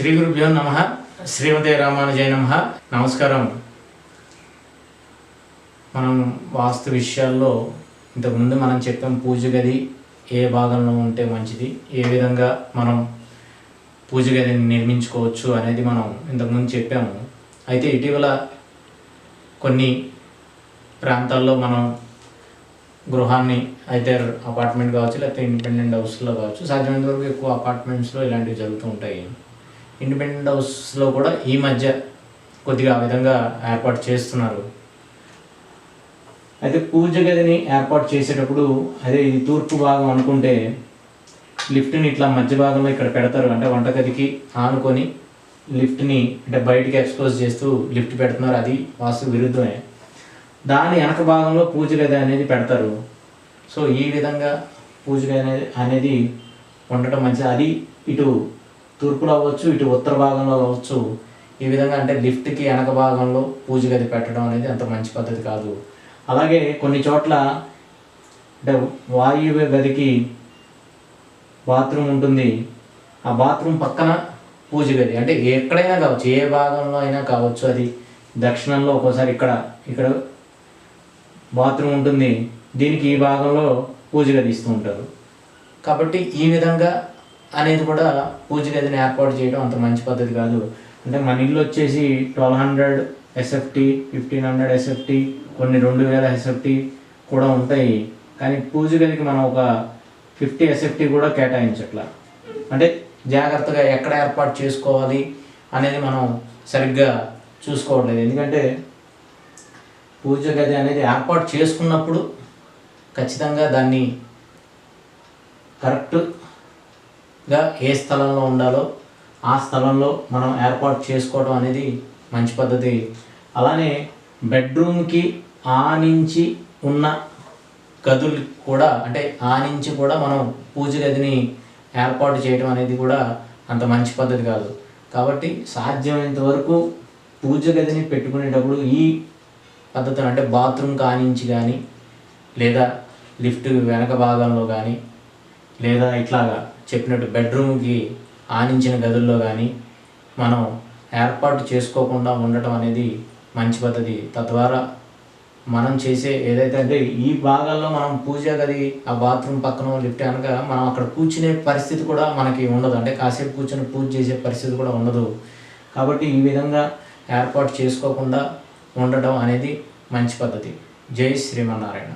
శ్రీ గురుభ్యో నమ శ్రీమతే రామానుజయ నమ. నమస్కారం. మనం వాస్తు విషయాల్లో ఇంతకుముందు మనం చెప్పాం పూజ గది ఏ భాగంలో ఉంటే మంచిది ఏ విధంగా మనం పూజ గదిని నిర్మించుకోవచ్చు అనేది మనం ఇంతకుముందు చెప్పాము. అయితే ఇటీవల కొన్ని ప్రాంతాల్లో మనం గృహాన్ని అయితే అపార్ట్మెంట్ కావచ్చు లేకపోతే ఇండిపెండెంట్ హౌస్లో కావచ్చు సాధ్యమైనంత వరకు ఎక్కువ అపార్ట్మెంట్స్లో ఇలాంటివి జరుగుతూ ఉంటాయి. ఇండిపెండెంట్ హౌస్లో కూడా ఈ మధ్య కొద్దిగా ఆ విధంగా ఏర్పాటు చేస్తున్నారు. అయితే పూజ గదిని ఏర్పాటు చేసేటప్పుడు అదే ఇది తూర్పు భాగం అనుకుంటే లిఫ్ట్ని ఇట్లా మధ్య భాగంలో ఇక్కడ పెడతారు. అంటే వంటగదికి ఆనుకొని లిఫ్ట్ని అంటే బయటికి ఎక్స్పోజ్ చేస్తూ లిఫ్ట్ పెడుతున్నారు. అది వాస్తు విరుద్ధమే. దాని వెనక భాగంలో పూజ గది అనేది పెడతారు. సో ఈ విధంగా పూజ గది అనేది అనేది ఉండటం మంచిది. అది ఇటు తూర్పులో అవ్వచ్చు ఇటు ఉత్తర భాగంలో అవ్వచ్చు ఈ విధంగా అంటే లిఫ్ట్కి వెనక భాగంలో పూజ గది పెట్టడం అనేది అంత మంచి పద్ధతి కాదు. అలాగే కొన్ని చోట్ల అంటే వాయువ్య గదికి బాత్రూమ్ ఉంటుంది. ఆ బాత్రూమ్ పక్కన పూజ గది. అంటే ఎక్కడైనా కావచ్చు ఏ భాగంలో అయినా కావచ్చు అది దక్షిణంలో ఒక్కోసారి ఇక్కడ ఇక్కడ బాత్రూమ్ ఉంటుంది. దీనికి ఈ భాగంలో పూజ గది ఇస్తూ ఉంటారు. కాబట్టి ఈ విధంగా అనేది కూడా పూజ గదిని ఏర్పాటు చేయడం అంత మంచి పద్ధతి కాదు. అంటే మన ఇల్లు వచ్చేసి twelve hundred SFT fifteen hundred SFT కొన్ని రెండు వేల ఎస్ఎఫ్టీ కూడా ఉంటాయి. కానీ పూజ గదికి మనం ఒక ఫిఫ్టీ ఎస్ఎఫ్టీ కూడా కేటాయించట్లా. అంటే జాగ్రత్తగా ఎక్కడ ఏర్పాటు చేసుకోవాలి అనేది మనం సరిగ్గా చూసుకోవట్లేదు. ఎందుకంటే పూజ గది అనేది ఏర్పాటు చేసుకున్నప్పుడు ఖచ్చితంగా దాన్ని కరెక్ట్ గా ఏ స్థలంలో ఉండాలో ఆ స్థలంలో మనం ఏర్పాటు చేసుకోవడం అనేది మంచి పద్ధతి. అలానే బెడ్రూమ్కి ఆనించి ఉన్న గదులు కూడా అంటే ఆనించి కూడా మనం పూజ గదిని ఏర్పాటు చేయడం అనేది కూడా అంత మంచి పద్ధతి కాదు. కాబట్టి సాధ్యమైనంత వరకు పూజ గదిని పెట్టుకునేటప్పుడు ఈ పద్ధతిని అంటే బాత్రూమ్ కానించి కానీ లేదా లిఫ్ట్ వెనక భాగంలో కానీ లేదా ఇట్లాగా చెప్పినట్టు బెడ్రూమ్కి ఆనించిన గదుల్లో కానీ మనం ఏర్పాటు చేసుకోకుండా ఉండటం అనేది మంచి పద్ధతి. తద్వారా మనం చేసే ఏదైతే అంటే ఈ భాగాల్లో మనం పూజ గది ఆ బాత్రూమ్ పక్కన లిఫ్ట్ కనుక మనం అక్కడ కూర్చునే పరిస్థితి కూడా మనకి ఉండదు. అంటే కాసేపు కూర్చొని పూజ చేసే పరిస్థితి కూడా ఉండదు. కాబట్టి ఈ విధంగా ఏర్పాటు చేసుకోకుండా ఉండటం అనేది మంచి పద్ధతి. జై శ్రీమన్నారాయణ.